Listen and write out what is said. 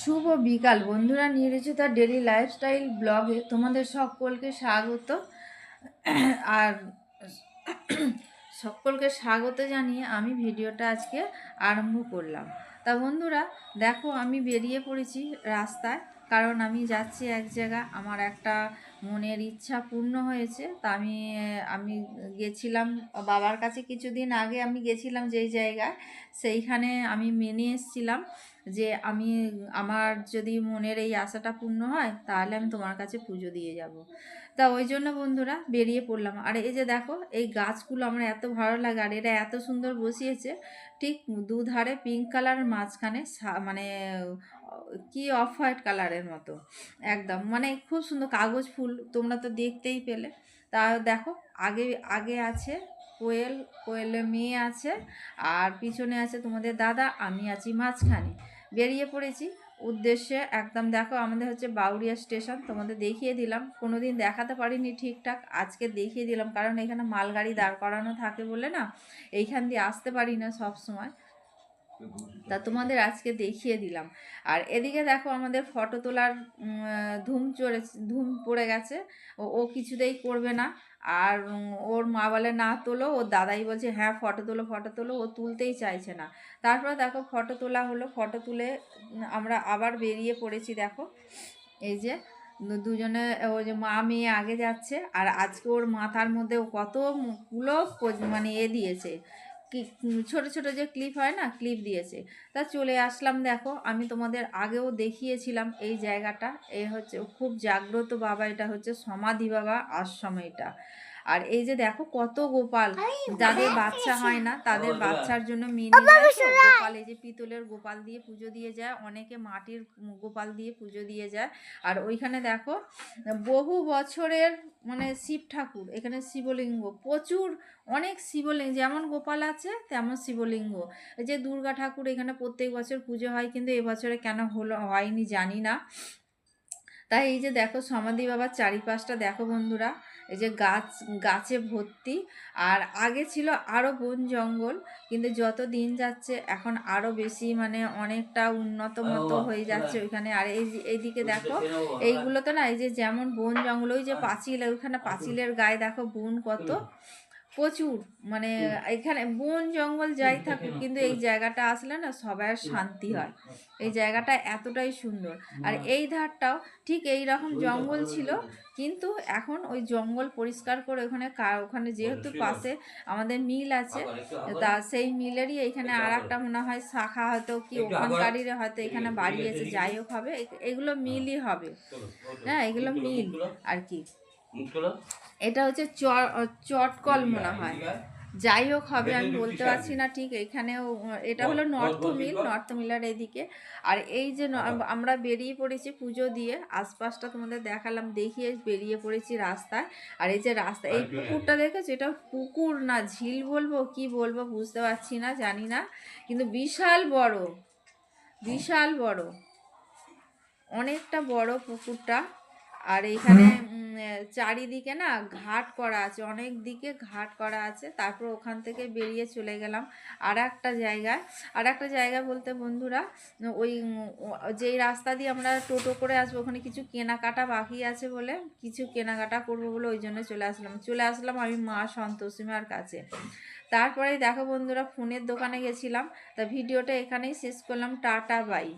শুভ বিকাল, বন্ধুরা। নিরুচিতা daily lifestyle ব্লগে তোমাদের সকলকে স্বাগত। আর সকলকে স্বাগত জানিয়ে আমি ভিডিওটা আজকে আরম্ভ করলাম। তা বন্ধুরা, দেখো আমি বেরিয়ে পড়েছি রাস্তায়, কারণ আমি যাচ্ছি এক জায়গা আমার একটা মনের ইচ্ছা পূর্ণ হয়েছে। তা আমি আমি গেছিলাম, বাবার কাছে কিছুদিন আগে আমি গেছিলাম যেই জায়গায়, সেইখানে আমি মেনে এসেছিলাম। যে আমি, আমার যদি মনের এই আশাটা পূর্ণ হয়, তাহলে আমি তোমার কাছে পুজো দিয়ে যাব। তা ওই জন্য বন্ধুরা বেরিয়ে পড়লাম। আর এই যে দেখো, এই গাছগুলো আমার এত ভালো লাগে, আর এরা এত সুন্দর বসিয়েছে। ঠিক দুধারে পিঙ্ক কালারের মাঝখানে মানে কি অফ হোয়াইট কালারের মতো, একদম। মানে খুব সুন্দর কাগজ ফুল, তোমরা তো দেখতেই পেলে। তা দেখো, আগে আগে আছে কোয়েল, কোয়েলের মেয়ে আছে, আর পিছনে আছে তোমাদের দাদা, আমি আছি মাঝখানে। বেরিয়ে পড়েছি। উদ্দেশ্যে একদম দেখো আমাদের হচ্ছে বাউরিয়া স্টেশন, তোমাদের দেখিয়ে দিলাম। কোনো দিন দেখাতে পারিনি ঠিকঠাক, আজকে দেখিয়ে দিলাম। কারণ এখানে মালগাড়ি দাঁড় করানো থাকে বলে না, এইখান দিয়ে আসতে পারি না সব সময় তা তোমাদের আজকে দেখিয়ে দিলাম। আর এদিকে দেখো আমাদের ফটো তোলার ধুম চড়ে ধুম পড়ে গেছে। ও কিছুতেই করবে না। আর ওর মা বলে, না তোলো। ওর দাদাই বলছে হ্যাঁ ফটো তোলো ফটো তোলো। ও তুলতেই চাইছে না। তারপরে দেখো ফটো তোলা হলো। ফটো তুলে আমরা আবার বেরিয়ে পড়েছি দেখো। এই যে দুজনে, ও যে মা মেয়ে আগে যাচ্ছে। আর আজকে ওর মাথার মধ্যে কতগুলো মানে এ দিয়েছে। ছোট ছোট যে ক্লিপ হয় না ক্লিপ দিয়েছে। তা চলে আসলাম দেখো, আমি তোমাদের আগেও দেখিয়েছিলাম এই জায়গাটা। এ হচ্ছে খুব জাগ্রত বাবা, এটা হচ্ছে সমাধি বাবা আশ্রম এটা। আর এই যে দেখো কত গোপাল। যাদের বাচ্চা হয় না তাদের বাচ্চার জন্য মিনি গোপাল এই যে পিতলের গোপাল দিয়ে পুজো দিয়ে যায় অনেকে মাটির গোপাল দিয়ে পুজো দিয়ে যায়। আর ওইখানে দেখো বহু বছরের মানে শিব ঠাকুর এখানে শিবলিঙ্গ প্রচুর অনেক শিবলিঙ্গ যেমন গোপাল আছে তেমন শিবলিঙ্গ। এই যে দুর্গা ঠাকুর এখানে প্রত্যেক বছর পুজো হয় কিন্তু এবছরে কেন হলো হয়নি জানি না। তাই এই যে দেখো সমাধি বাবার চারিপাশটা দেখো বন্ধুরা এই যে গাছ গাছে ভর্তি। আর আগে ছিল আরও বন জঙ্গল কিন্তু যত দিন যাচ্ছে এখন আরও বেশি মানে অনেকটা উন্নত মতো হয়ে যাচ্ছে ওইখানে। আর এই এইদিকে দেখো এইগুলো তো না এই যে যেমন বন জঙ্গল ওই যে পাঁচিল ওইখানে পাঁচিলের গায়ে দেখো বন কত। প্রচুর মানে এখানে বন জঙ্গল যাই থাকুক কিন্তু এই জায়গাটা আসলে না সবার শান্তি হয় এই জায়গাটা এতটাই সুন্দর। আর এই ধারটাও ঠিক এই রকম জঙ্গল ছিল কিন্তু এখন ওই জঙ্গল পরিষ্কার করে ওখানে ওখানে যেহেতু পাশে আমাদের মিল আছে তা সেই মিলেরই এখানে আর একটা মনে হয় শাখা হয়তো কি ওখানকারই হয়তো এখানে বাড়িয়েছে যাই হোক হবে এগুলো মিলই হবে। হ্যাঁ এগুলো মিল আর কি। এটা হচ্ছে চটকল মনে হয় যাই হোক হবে আমি বলতে পারছি না ঠিক এখানেও এটা হলো নর্থ মিল নর্থ মিলার এদিকে। আর এই যে আমরা বেরিয়ে পড়েছি পুজো দিয়ে আশপাশটা তোমাদের দেখালাম দেখিয়ে বেরিয়ে পড়েছি রাস্তায়। আর এই যে রাস্তা এই পুকুরটা দেখেছ? এটা পুকুর না ঝিল বলব কি বলব বুঝতে পারছি না জানি না। কিন্তু বিশাল বড় বিশাল বড়। অনেকটা বড় পুকুরটা। আর এইখানে চারিদিকে না ঘাট করা আছে অনেক দিকে ঘাট করা আছে। তারপর ওখান থেকে বেরিয়ে চলে গেলাম আর একটা জায়গায়। আর একটা জায়গা বলতে বন্ধুরা ওই যেই রাস্তা দিয়ে আমরা টোটো করে আসব ওখানে কিছু কেনাকাটা বাকি আছে বলে কিছু কেনাকাটা করব বলে ওই জন্য চলে আসলাম। চলে আসলাম আমি মা সন্তোষীমার কাছে। তারপরে দেখো বন্ধুরা ফোনের দোকানে গেছিলাম। তা ভিডিওটা এখানেই শেষ করলাম। Tata bye.